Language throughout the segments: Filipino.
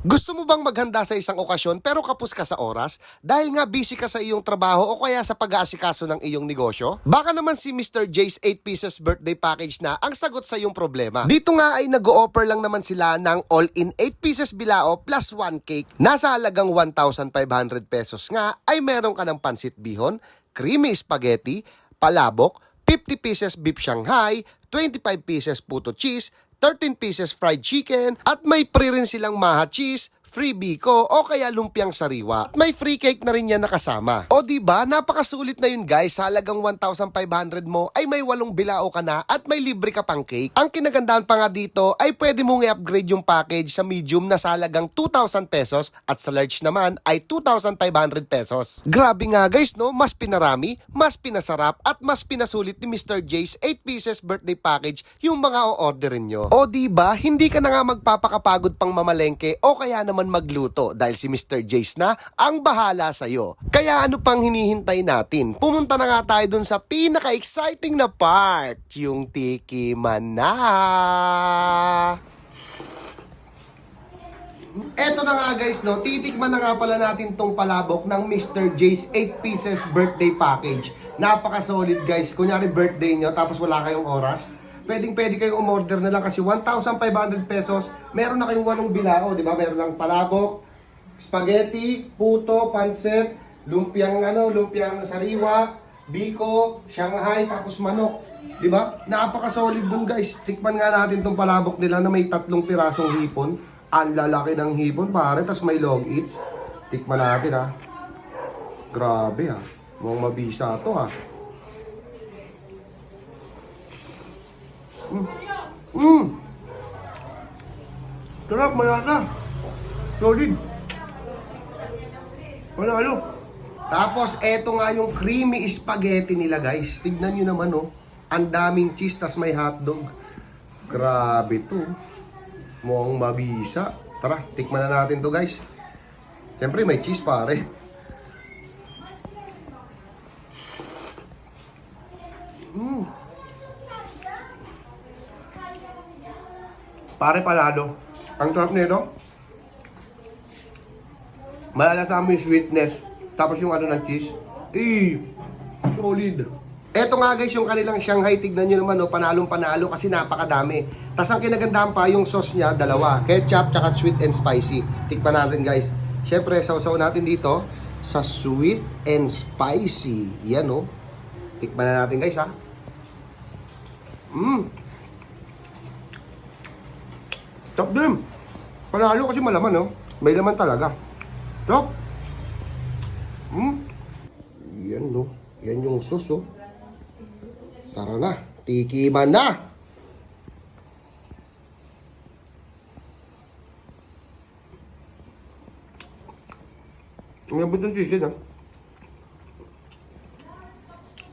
Gusto mo bang maghanda sa isang okasyon pero kapos ka sa oras? Dahil nga busy ka sa iyong trabaho o kaya sa pag-aasikaso ng iyong negosyo? Baka naman si Mr. J's 8 pieces birthday package na ang sagot sa iyong problema. Dito nga ay nag-o-offer lang naman sila ng all-in 8 pieces bilao plus 1 cake. Nasa halagang 1,500 pesos nga ay meron ka ng pansit bihon, creamy spaghetti, palabok, 50 pieces beef Shanghai, 25 pieces puto cheese, 13 pieces fried chicken, at may free rin silang maha cheese, free biko o kaya lumpiang sariwa. May free cake na rin yan nakasama. O di ba napakasulit na yun guys, halagang 1,500 mo ay may walong bilao ka na at may libre ka pang cake. Ang kinagandahan pa nga dito ay pwede mong i-upgrade yung package sa medium na sa halagang 2,000 pesos at sa large naman ay 2,500 pesos. Grabe nga guys no, mas pinarami, mas pinasarap at mas pinasulit ni Mr. J's 8 pieces birthday package yung mga o-orderin nyo. O di ba hindi ka na nga magpapakapagod pang mamalengke o kaya naman magluto dahil si Mr. J's na ang bahala sa'yo. Kaya ano pang hinihintay natin? Pumunta na nga tayo dun sa pinaka-exciting na part, yung Tiki Mana. Eto na nga guys, no, titikman na nga pala natin tong palabok ng Mr. J's 8 pieces birthday package. Napaka-solid guys. Kunyari birthday nyo, tapos wala kayong oras. Pwedeng pwede kayong umorder na lang kasi 1,500 pesos. Meron na kayong walong bilao, di ba? Meron lang palabok, spaghetti, puto, pansit, lumpiang ano, lumpiang sariwa, biko, shanghai, tapos manok. Di ba? Napaka-solid dun guys. Tikman nga natin tong palabok nila na may tatlong pirasong hipon. Ang lalaki ng hipon pare, tas may log eats. Tikman natin ha. Grabe ha. Mukhang mabisa to ha. Mm. Mm. Sarap, malasa. Solid. Panalo. Tapos, eto nga yung creamy spaghetti nila, guys. Tignan nyo naman, oh. Ang daming cheese, tas may hotdog. Grabe to. Mukhang mabisa. Tara, tikman na natin to, guys. Siyempre, may cheese, pare. Pare palalo. Ang sarap nito. Malalasa mo yung sweetness. Tapos yung ano ng cheese. Eh, solid. Eto nga guys, yung kanilang Shanghai, tignan nyo naman, no, panalong panalo kasi napakadami. Tapos ang kinagandahan pa, yung sauce niya, dalawa. Ketchup, tsaka sweet and spicy. Tikman natin guys. Siyempre, sausaw natin dito sa sweet and spicy. Yan, oh. Tikman na natin guys, ha. Mmm. Top din. Panalo kasi malaman, no? May laman talaga. Top. Hmm. Yan, no? Yan yung sauce, oh. Tara na. Tikiman na. Ang abot ng chicken, ha?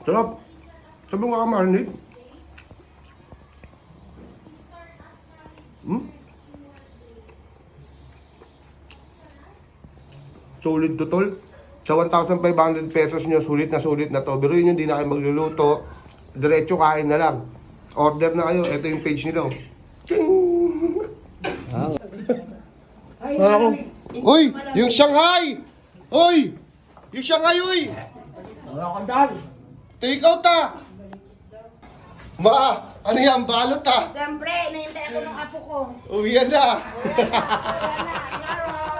Sarap. Sabi nga ka marinate. Hmm? Solid to tol. Sa 1,500 pesos nyo, sulit na sulit na to. Pero yun yung di na kayo magluluto. Diretso kain na lang. Order na kayo. Ito yung page nila. oh. Ching! Ay, Ako. malamig. Uy! Yung Shanghai! Uy! Yung Shanghai, uy! Wala kang dahil. Take out ah! Ma! Ano yan? Balot ah! Siyempre, nahintay ako ng apo ko. Uwi na! Wala na, wala na.